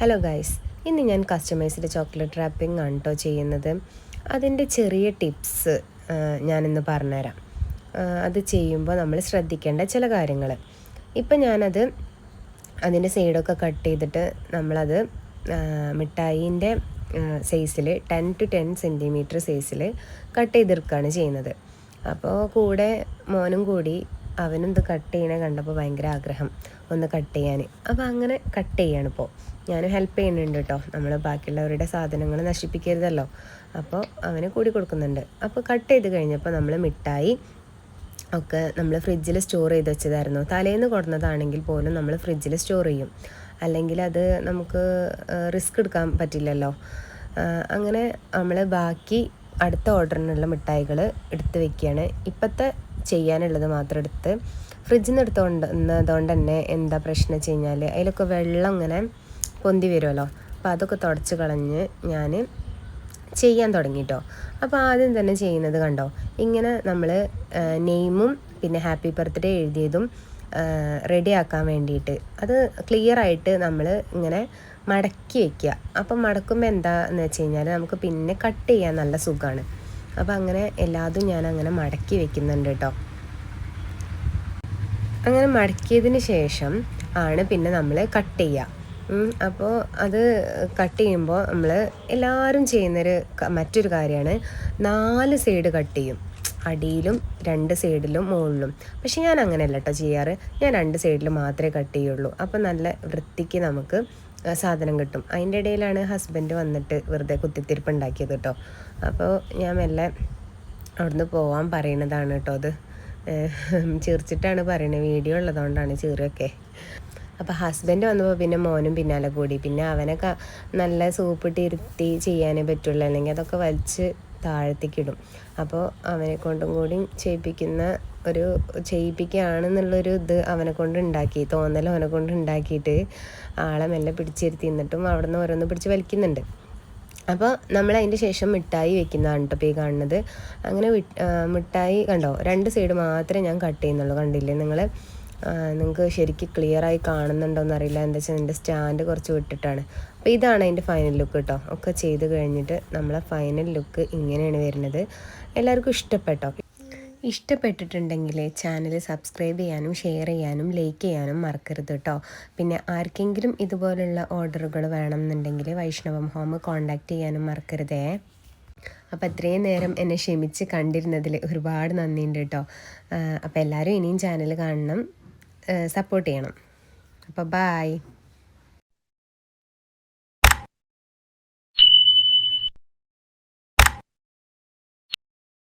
Hello guys ഇന്ന് ഞാൻ customised chocolate wrapping ആണ് കേട്ടോ ചെയ്യുന്നത്. അതിന്റെ ചെറിയ ടിപ്സ് ഞാനിന്ന് പറഞ്ഞുതരാം. അത് ചെയ്യുമ്പോൾ നമ്മൾ ശ്രദ്ധിക്കേണ്ട ചില കാര്യങ്ങൾ. ഇപ്പം ഞാനത് അതിന്റെ സൈഡൊക്കെ കട്ട് ചെയ്തിട്ട് നമ്മളത് മിഠായിന്റെ സൈസിൽ ടെൻ ടു ടെൻ സെന്റിമീറ്റർ സൈസിൽ കട്ട് ചെയ്തെടുക്കുകയാണ് ചെയ്യുന്നത്. അപ്പോൾ കൂടെ മോനും കൂടി അവനും ഇത് കട്ട് ചെയ്യണ കണ്ടപ്പോൾ ഭയങ്കര ആഗ്രഹം. ഒന്ന് കട്ട് ചെയ്യാൻ അപ്പോൾ അങ്ങനെ കട്ട് ചെയ്യാണ് ഇപ്പോൾ ഞാൻ ഹെൽപ്പ് ചെയ്യുന്നുണ്ട് കേട്ടോ നമ്മൾ ബാക്കിയുള്ളവരുടെ സാധനങ്ങൾ നശിപ്പിക്കരുതല്ലോ. അപ്പോൾ അവന് കൂടി കൊടുക്കുന്നുണ്ട്. അപ്പോൾ കട്ട് ചെയ്ത് കഴിഞ്ഞപ്പോൾ നമ്മൾ മിഠായി ഒക്കെ നമ്മൾ ഫ്രിഡ്ജിൽ സ്റ്റോർ ചെയ്ത് വെച്ചതായിരുന്നു. തലേന്ന് കൊടുന്നതാണെങ്കിൽ പോലും നമ്മൾ ഫ്രിഡ്ജിൽ സ്റ്റോർ ചെയ്യും. അല്ലെങ്കിൽ അത് നമുക്ക് റിസ്ക് എടുക്കാൻ പറ്റില്ലല്ലോ. അങ്ങനെ നമ്മൾ ബാക്കി അടുത്ത ഓർഡറിനുള്ള മിഠായികൾ എടുത്ത് വെക്കുകയാണ് ഇപ്പോഴത്തെ ചെയ്യാനുള്ളത് മാത്രം എടുത്ത് ഫ്രിഡ്ജിൽ നിന്ന് എടുത്തുകൊണ്ടുകൊണ്ട് തന്നെ എന്താ പ്രശ്നം വെച്ച് കഴിഞ്ഞാൽ അതിലൊക്കെ വെള്ളം ഇങ്ങനെ പൊന്തി വരുമല്ലോ അപ്പോൾ അതൊക്കെ തുടച്ച് കളഞ്ഞ് ഞാൻ ചെയ്യാൻ തുടങ്ങിട്ടോ. അപ്പോൾ ആദ്യം തന്നെ ചെയ്യുന്നത് കണ്ടോ? ഇങ്ങനെ നമ്മൾ നെയിമും പിന്നെ ഹാപ്പി ബർത്ത്ഡേ എഴുതിയതും റെഡി ആക്കാൻ വേണ്ടിയിട്ട് അത് ക്ലിയർ ആയിട്ട് നമ്മൾ ഇങ്ങനെ മടക്കി വയ്ക്കുക അപ്പം മടക്കുമ്പോൾ എന്താന്ന് വെച്ച് കഴിഞ്ഞാൽ നമുക്ക് പിന്നെ കട്ട് ചെയ്യാൻ നല്ല സുഖമാണ് അപ്പോൾ അങ്ങനെ എല്ലാതും ഞാൻ അങ്ങനെ മടക്കി വെക്കുന്നുണ്ട് കേട്ടോ അങ്ങനെ മടക്കിയതിന് ശേഷം ആണ് പിന്നെ നമ്മൾ കട്ട് ചെയ്യുക അപ്പോൾ അത് കട്ട് ചെയ്യുമ്പോൾ നമ്മൾ എല്ലാവരും ചെയ്യുന്നൊരു മറ്റൊരു കാര്യമാണ് നാല് സൈഡ് കട്ട് ചെയ്യും. അടിയിലും രണ്ട് സൈഡിലും മുകളിലും. പക്ഷെ ഞാൻ അങ്ങനെയല്ല കേട്ടോ ചെയ്യാറ്. ഞാൻ രണ്ട് സൈഡിൽ മാത്രമേ കട്ട് ചെയ്യുള്ളൂ. അപ്പോൾ നല്ല വൃത്തിക്ക് നമുക്ക് സാധനം കിട്ടും. അതിന്റെ ഇടയിലാണ് ഹസ്ബൻഡ് വന്നിട്ട് വെറുതെ കുത്തിത്തിരിപ്പ് ഉണ്ടാക്കിയത് കേട്ടോ അപ്പോൾ ഞാൻ മെല്ലെ അവിടുന്ന് പോവാൻ പറയുന്നതാണ് കേട്ടോ അത്. ഏഹ് പറയണത് വീഡിയോ ഉള്ളതുകൊണ്ടാണ് ചെറിയൊക്കെ. അപ്പോൾ ഹസ്ബൻഡ് വന്നപ്പോൾ പിന്നെ മോനും പിന്നാലെ കൂടി. പിന്നെ അവനൊക്കെ നല്ല സൂപ്പിട്ട് ഇരുത്തി ചെയ്യാനേ പറ്റുള്ളൂ. അല്ലെങ്കിൽ അതൊക്കെ വലിച്ച് താഴ്ത്തിക്കിടും അപ്പോൾ അവനെ കൊണ്ടും കൂടി ചെയ്യിപ്പിക്കുന്ന ഒരു ചെയ്യിപ്പിക്കുകയാണെന്നുള്ളൊരു ഇത് അവനെ കൊണ്ട് ഉണ്ടാക്കി. തോന്നൽ അവനെ കൊണ്ട് ഉണ്ടാക്കിയിട്ട് ആളെ മെല്ലെ പിടിച്ചിരുത്തി. എന്നിട്ടും അവിടെ നിന്ന് ഓരോന്ന് പിടിച്ച് വലിക്കുന്നുണ്ട്. അപ്പോൾ നമ്മൾ അതിന്റെ ശേഷം മിഠായി വെക്കുന്നതാണ് കേട്ടോ ഈ കാണുന്നത്. അങ്ങനെ മിഠായി കണ്ടോ? രണ്ട് സൈഡ് മാത്രമേ ഞാൻ കട്ട് ചെയ്യുന്നുള്ളൂ. കണ്ടില്ലേ? നിങ്ങൾ നിങ്ങൾക്ക് ശരിക്ക് ക്ലിയറായി ആയി കാണുന്നുണ്ടോ എന്നറിയില്ല എന്താ വെച്ചാൽ എന്റെ സ്റ്റാൻഡ് കുറച്ച് വിട്ടിട്ടാണ്. അപ്പോൾ ഇതാണ് അതിന്റെ ഫൈനൽ ലുക്ക് കേട്ടോ ഒക്കെ ചെയ്ത് കഴിഞ്ഞിട്ട് നമ്മളെ ഫൈനൽ ലുക്ക് ഇങ്ങനെയാണ് വരുന്നത്. എല്ലാവർക്കും ഇഷ്ടപ്പെട്ടോ? ഇഷ്ടപ്പെട്ടിട്ടുണ്ടെങ്കിൽ ചാനൽ സബ്സ്ക്രൈബ് ചെയ്യാനും ഷെയർ ചെയ്യാനും ലൈക്ക് ചെയ്യാനും മറക്കരുത് കേട്ടോ പിന്നെ ആർക്കെങ്കിലും ഇതുപോലുള്ള ഓർഡറുകൾ വേണമെന്നുണ്ടെങ്കിൽ വൈഷ്ണവം ഹോം കോണ്ടാക്ട് ചെയ്യാനും മറക്കരുതേ. അപ്പോൾ അത്രയും നേരം എന്നെ ക്ഷമിച്ച് കണ്ടിരുന്നതിൽ ഒരുപാട് നന്ദിയുണ്ട് കേട്ടോ അപ്പോൾ എല്ലാവരും ഇനിയും ചാനൽ കാണണം സപ്പോർട്ട് ചെയ്യണം. അപ്പോൾ ബായ്